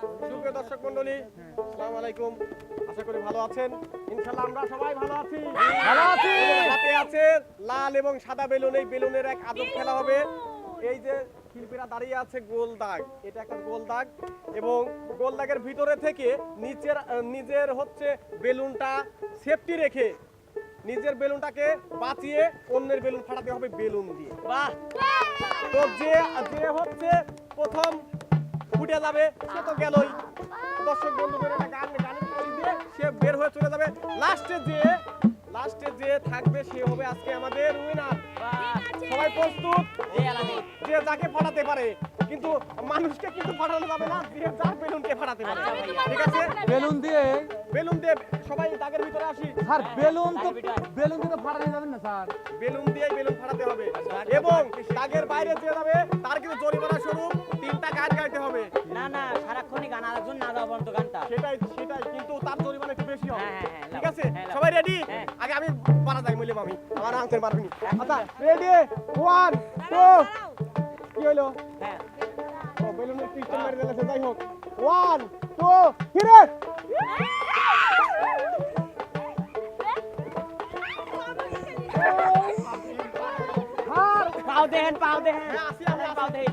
সুপ্রিয় দর্শক মন্ডলী আসসালামু আলাইকুম। আশা করি ভালো আছেন। ইনশাআল্লাহ আমরা সবাই ভালো আছি। ভালো আছি। হাতে আছে লাল এবং সাদা বেলুন। এই বেলুনের এক আদব খেলা হবে। এই যে শিল্পীরা দাঁড়িয়ে আছে গোল দাগ। এটা একটা গোল দাগ। এবং গোল দাগের ভিতরে থেকে নিচের নিজের হচ্ছে বেলুনটা সেফটি রেখে নিজের বেলুনটাকে বাঁচিয়ে অন্যের বেলুন ফাটাতে হবে বেলুন দিয়ে। বাহ! তো যে যে হচ্ছে প্রথম ফুটে যাবে, সে তো গেলই। দর্শক বন্ধু একটা গান গান সে বের হয়ে চলে যাবে। লাস্টে যে লাস্টে যে থাকবে সে হবে আজকে আমাদের উইনার সবাই প্রস্তুত? যে যাকে ফাটাতে পারে। কিন্তু মানুষকে কিন্তু ফাটানো যাবে না যে যার বেলুনকে ফাটাতে পারে। ঠিক আছে? বেলুন দিয়ে? বেলুন দিয়ে সবাই দাগের ভিতরে আসি। স্যার বেলুন তো বেলুন দিয়ে তো ফাটানো যাবে না স্যার। বেলুন দিয়ে বেলুন ফাটাতে হবে। এবং দাগের বাইরে যে যাবে তার কিন্তু জরিমানা স্বরূপ তিনটা গান গাইতে হবে। না না সারাক্ষণই গান আরেকজন না যাওয়া পর্যন্ত গানটা। সেটাই সেটাই কিন্তু তার জরিমানা একটু বেশি হবে। হ্যাঁ, হ্যাঁ, হ্যাঁ। আছে। সবাই রেডি। আগে আমি পারা যাই মিলে আমি আমার আনতে পারবিনি আচ্ছা রেডি ওয়ান টু কি হলো হ্যাঁ ও বেলুনের পিস্টন মেরে দিলে যাই হোক। ওয়ান টু থ্রি পাও দেন পাও দেন। হ্যাঁ, আসি, আমি পাও দেন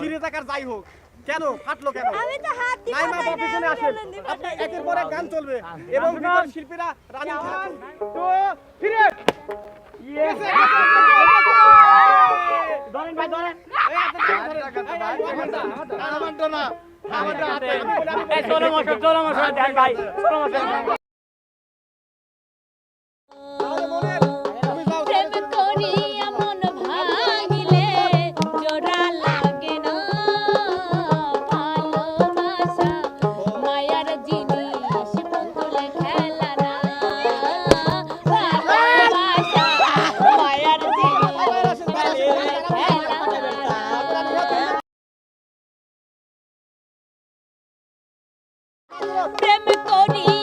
সিরিয়াস আকার যাই হোক কেন ফাটলো কেন আমি তো হাত দিয়ে নাই মা পিছনে আসেন আপনি একের পর এক গান চলবে এবং ভিতর শিল্পীরা রানিং তো ফিরে ধরেন ভাই ধরেন এই ষোলো মশো ষোলো মশো দেন ভাই ষোলো মশো প্রেম করিয়া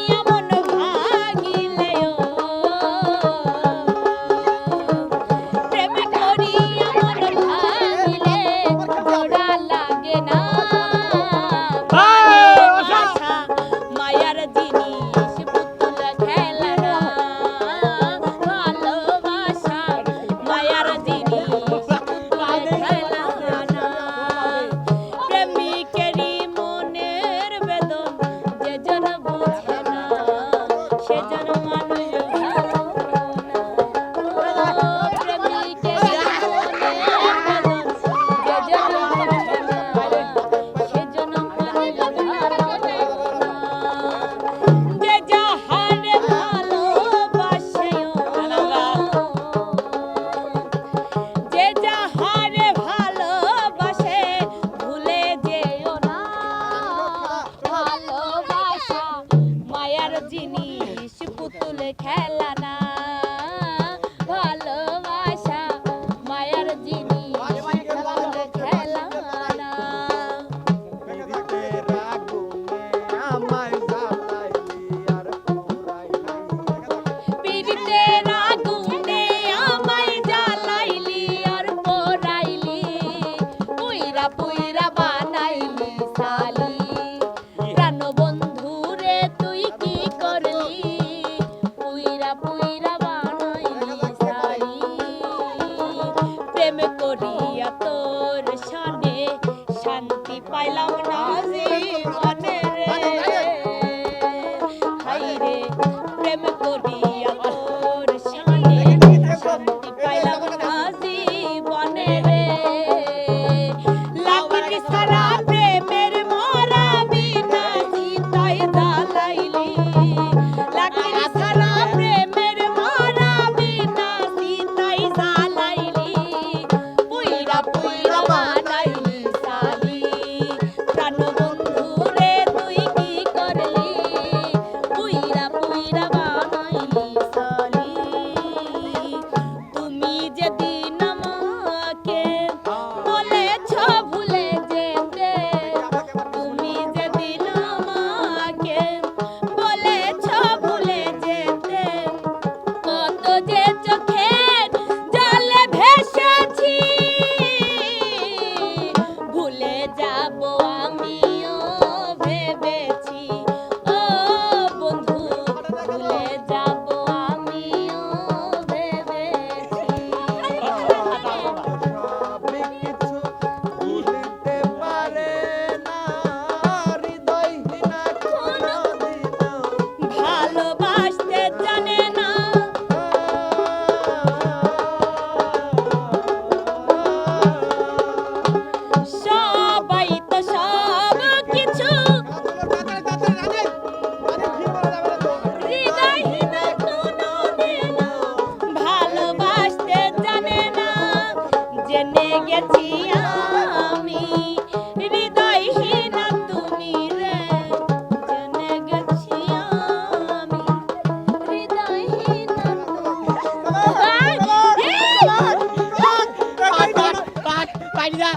ভুলে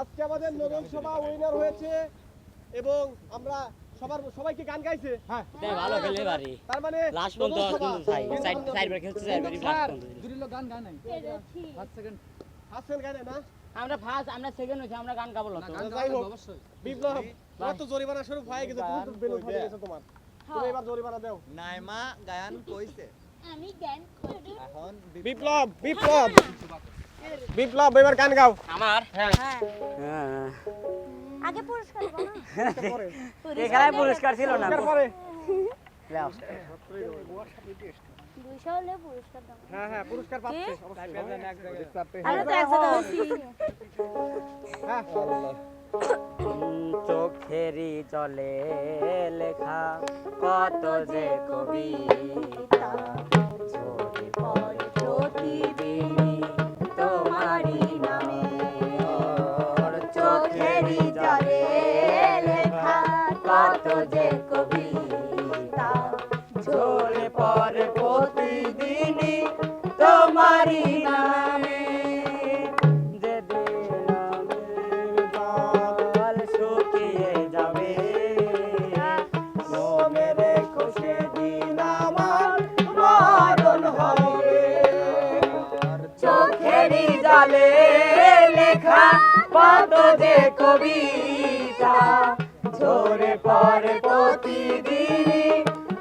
আজকে আমাদের নতুন সভা উইনার হয়েছে এবং আমরা সবার সবাইকে গান গাইছে। হ্যাঁ। ভালো খেলে পারি তার মানে লাস্ট পর্যন্ত চাই সাইড সাইডবার খেলতে চাইবারি লাস্ট স্যার পর্যন্ত দুটি লোক গান গায় নাই। ফার্স্ট সেকেন্ড হাসছেন গানে না? আমরা ফার্স্ট আমরা সেকেন্ড হইছি আমরা গান গাবো না না গান যাই হোক। অবশ্যই। বিপ্লব তোমার তো জরিমানা শুরু হয়ে গেছে তুমি তো বেলুন ফাটিয়ে গেছে তোমার। তুমি এবার জরিমানা দাও। নাইমা গায়ন কইছে। আমি জ্ঞান করি। এখন বিপ্লব বিপ্লব বিপ্লব এবার গান গাও। আমার? হ্যাঁ। হ্যাঁ। আগে পুরস্কার দেবো না? পরে এই খেলায় পুরস্কার ছিল না। পরে। হ্যাঁ হ্যাঁ হ্যাঁ চোখেরই জলে লেখা কত যে কবিতা। ঝরে পড়ে কবিতা। ঝরে পড়ে প্রতিদিনই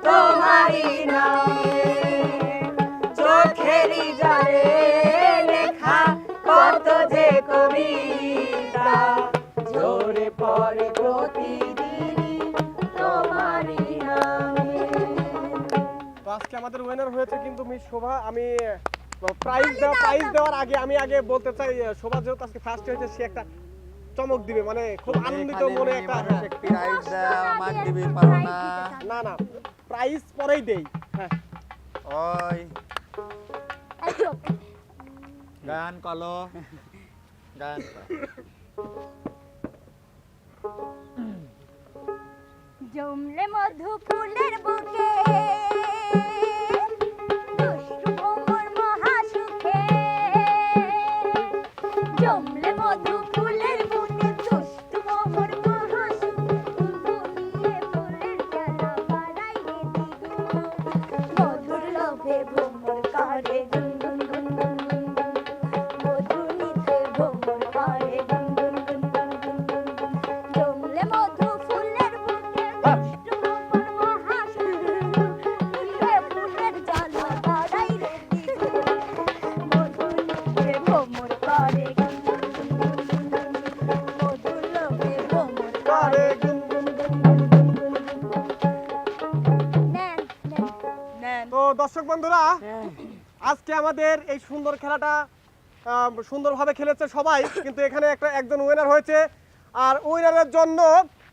তোমারই নামে। চোখেরই জলে লেখা কত যে কবিতা। ঝরে পড়ে প্রতিদিনই তোমারই নামে। আজকে আমাদের উইনার হয়েছে কিন্তু মিস শোভা। আমি প্রাইজ দেওয়া প্রাইজ দেওয়ার আগে, আমি আগে বলতে চাই শোভা যেহেতু আজকে ফার্স্ট হয়েছে, সে একটা চমক দিবে মানে খুব আনন্দিত মনে একটা প্রাইজ আমাক দিবি পারো না। না না প্রাইজ পরেই দেই। হ্যাঁ। ওই। গান কলো। গান জমলে মধু ফুলের বুকে। আমাদের এই সুন্দর খেলাটা সুন্দরভাবে খেলেছে সবাই কিন্তু এখানে একটা একজন উইনার হয়েছে। আর উইনারের জন্য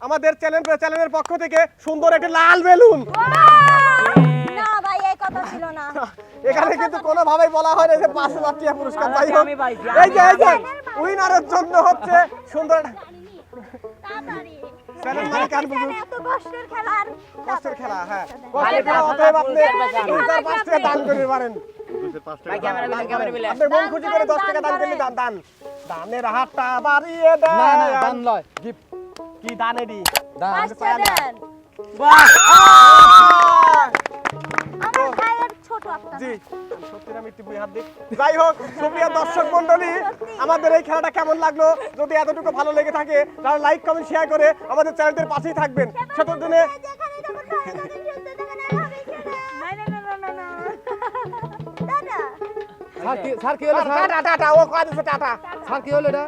আমাদের চ্যানেল চ্যানেলের পক্ষ থেকে সুন্দর একটি লাল বেলুন। এখানে কিন্তু কোনোভাবেই বলা হয় না যে পাঁচ হাজার টাকা পুরস্কার পাইছি, এই যে এই যে উইনারের জন্য হচ্ছে সুন্দর কষ্টের খেলা হ্যাঁ। কষ্টের খেলা অতএব আপনি দুই চার পাঁচ টাকা দান করতে পারেন। ভাই ক্যামেরা বিলে ক্যামেরা বিলে আপনি মন খুশি করে দশ টাকা দান করলে দান দান দানের হাতটা বাড়িয়ে দেন না না দান। লয়। গিফট কি দানেরই দান। দেন। বাহ! আমার ভাইয়ের ছোট একটা জি সত্যি না মিথ্যে বুঝে হাত দিই যাই হোক সুপ্রিয় দর্শক মন্ডলী আমাদের এই খেলাটা কেমন লাগল? যদি এতটুকু ভালো লেগে থাকে তাহলে লাইক কমেন্ট শেয়ার করে আমাদের চ্যানেলটির পাশেই থাকবেন। সেতদিনে যেখানে স্যার কি হলো টাটা টাটা ও কয় দিছে টাটা স্যার কি হলো এটা